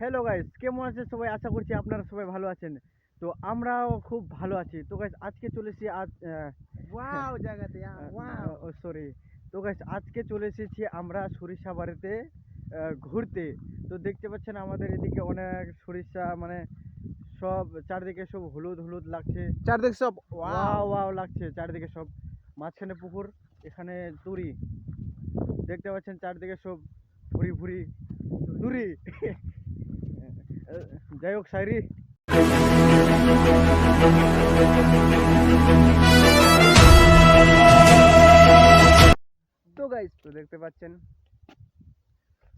Hello guys কেমন আছে সবাই? আশা করছি আপনারা সবাই ভালো আছেন। তো আমরাও খুব ভালো আছি। তো গাইস আজকে চলে এসেছি আজ ওয়াও জায়গাতে ওয়াও সরি তো গাইস আজকে চলে এসেছি আমরা সরিষা বাড়িতে ঘুরতে। তো দেখতে পাচ্ছেন আমাদের এদিকে অনেক সরিষা মানে সব চারদিকে সব হলুদ হলুদ লাগছে। চারদিক সব ওয়াও ওয়াও লাগছে চারদিকে সব। মাঝখানে পুকুর এখানে তুরি দেখতে পাচ্ছেন চারদিকে সব ভুরি ভুরি তুরি যাই হোক শায়রি তো গাইস তো দেখতে পাচ্ছেন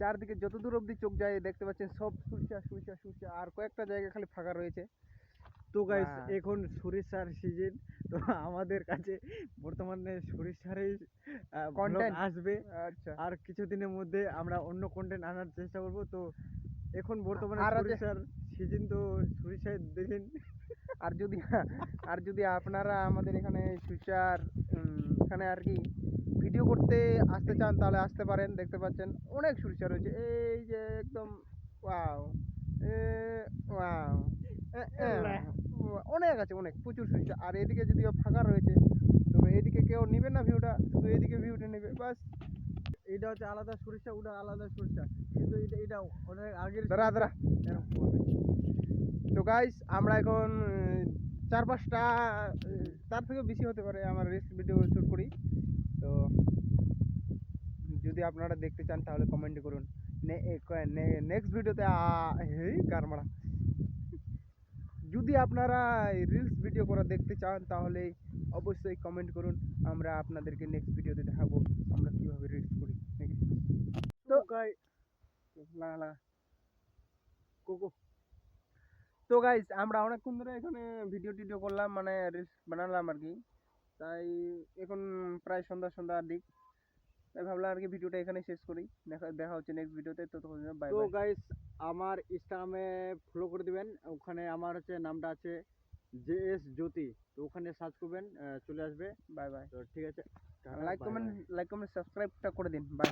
চারদিকে যত দূর অবধি চোখ যায় দেখতে পাচ্ছেন সব সুরসা সুরসা সুরসা আর কয়েকটা জায়গা খালি ফাঁকা রয়েছে। তো গাইজ এখন সরিষার সিজন তো আমাদের কাছে বর্তমানে সরিষারই কন্টেন্ট আসবে। আচ্ছা। আর কিছুদিনের মধ্যে আমরা অন্য কন্টেন্ট আনার চেষ্টা করব তো এখন বর্তমানে সরিষার সিজন তো সরিষায় দেখেন। আর যদি আর যদি আপনারা আমাদের এখানে সুরসার উম, এখানে আর কি ভিডিও করতে আসতে চান তাহলে আসতে পারেন দেখতে পাচ্ছেন অনেক সুরসা রয়েছে। এই যে একদম ওয়াও এ ওয়াও অনেক আছে অনেক প্রচুর সুরসা আর এদিকে যদিও ফাঁকা রয়েছে তো এদিকে কেউ নেবে না ভিউটা শুধু এদিকে ভিউটা নেবে বাস। এটা হচ্ছে আলাদা সরিষা, ওটা আলাদা সরিষা। কিন্তু এটা এটা অনেক আগের দাঁড়া দাঁড়া। তো গাইস আমরা এখন চার পাঁচটা তার থেকেও বেশি হতে পারে আমার রিস্ক ভিডিও শ্যুট করি। তো যদি আপনারা দেখতে চান, তাহলে কমেন্ট করুন। নেক্সট ভিডিওতে হেই কার মারা। যদি আপনারা রিলস ভিডিও করা দেখতে চান, তাহলে অবশ্যই কমেন্ট করুন। আমরা আপনাদেরকে নেক্সট ভিডিওতে দেখাবো। আমরা কীভাবে রিলস করি নাকি গাই লাগা লাগা কোকো। তো গাইস আমরা অনেকক্ষণ ধরে এখানে ভিডিও টিডিও করলাম মানে রিলস বানালাম আর কি তাই এখন প্রায় সন্ধ্যা সন্ধ্যার দিক। তাই ভাবলাম আর কি ভিডিওটা এখানে শেষ করি। দেখা দেখা হচ্ছে নেক্সট ভিডিওতে তো। তখন বাই তো গাইস আমার ইনস্টাগ্রামে ফলো করে দিবেন। ওখানে আমার হচ্ছে নামটা আছে জে এস জ্যোতি তো ওখানে সার্চ করবেন চলে আসবে। বাই বাই তো ঠিক আছে লাইক কমেন্ট. লাইক কমেন্ট সাবস্ক্রাইবটা করে দিন। বাই